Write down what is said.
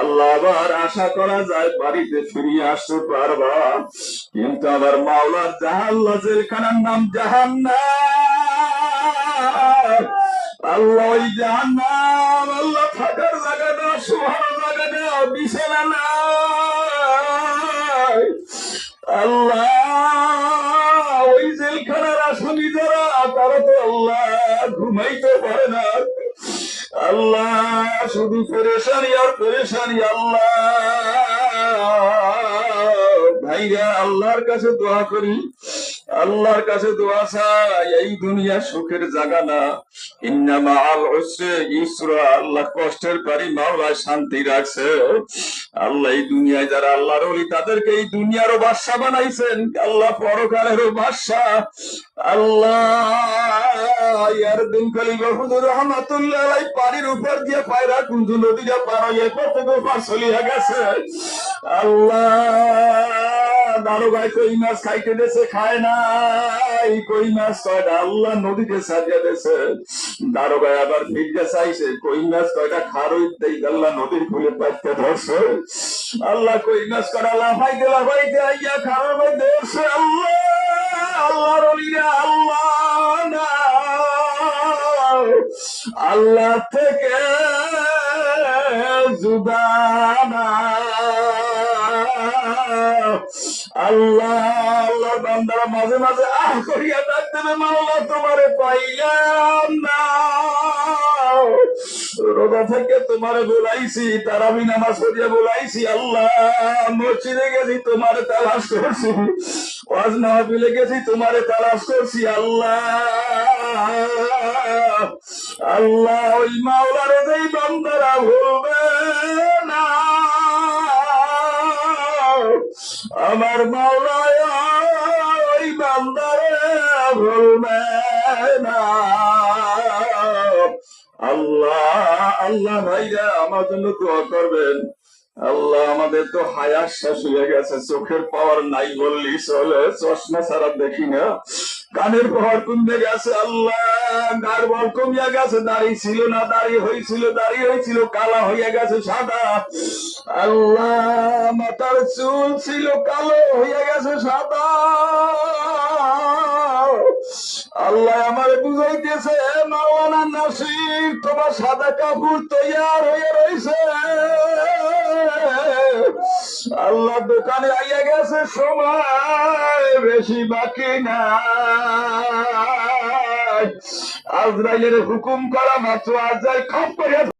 আল্লাহ আবার আশা করা যায় বাড়িতে ফিরিয়ে আসতে পারবা। কিন্তু আমার মাওলার জাহাল্লা জেলখানার নাম জাহান্নাম। আল্লাহ ওই জাহান্নাম, আল্লাহ থাকার জায়গা না শোয়ার জায়গা না বিছানা নাই। আল্লাহ ওই জেলখানার আসামি যারা, তারা তো আল্লাহ ঘুমাইতে পারে না। আল্লাহ, শুধু পেরেশানি আর পেরেশানি আল্লাহ। ভাইরা, আল্লাহর কাছে দোয়া করি। আল্লাহর কাছে দোয়া চাই। এই দুনিয়া সুখের জায়গা না। ইন্নামা আল উসরে ইসরা। আল্লাহ কষ্টের পারি মাওলা শান্তি রাখছে। আল্লাহ এই দুনিয়ায় যারা আল্লাহর ওলি, তাদেরকে এই দুনিয়ারও বাদশা বানাইছেন। আল্লাহ পরকালেরও বাদশা। আল্লাহ আল্লাহ নদীতে সাজিয়ে দেছে। দারোগায় আবার ফিরতে চাইছে, কই মাছ কয়টা খারই আল্লাহ নদীর খুলে পাইতে ধরছে। আল্লাহ কই মাছ কয়টা লাফাইতে লাফাইতে আইয়া মধ্যে ধরছে। আল্লাহ আল্লাহ আল্লাহ থেকে জুদানা আল্লাহ আল্লাহ বান্দারা মাঝে মাঝে আহ করিয়া ডাক দেবে, মাওলা তোমারে পাইলাম থেকে তোমারে নামাজ পড়িয়া বলাইছি, আল্লাহ, মসজিদে গেছি, তোমারে তালাশ করছি, ওয়াজ গেছি, তোমারে তালাশ করছি, আল্লাহ আল্লাহ, ওই মাওলারে যেই বান্দারা ভুলবে না, আমার মাওলায় ওই বান্দারে ভুলবে না। আল্লাহ আল্লাহ ভাইরা আমার জন্য দোয়া করবেন। আল্লাহ আমাদের তো হায়ার শেষ হয়ে গেছে, চোখের পাওয়ার নাই বললি চলে, চশমা ছাড়া দেখি না। কানের পাওয়ার কমে গেছে, আল্লাহ গার বল কমিয়া গেছে, দাড়ি ছিল না, দাড়ি হয়েছিল দাড়ি হয়েছিল, কালা হইয়া গেছে সাদা। আল্লাহ, মাথার চুল ছিল কালো হইয়া গেছে সাদা। বুঝাইতেছে মাওলানা নাসির, তোমার সাদা কাপড় তৈয়ার হয়ে রয়েছে আল্লাহ দোকানে আইয়া গেছে, সময় বেশি বাকি না আজরাইলের হুকুম করা মাত্র আজরাইল খপ করে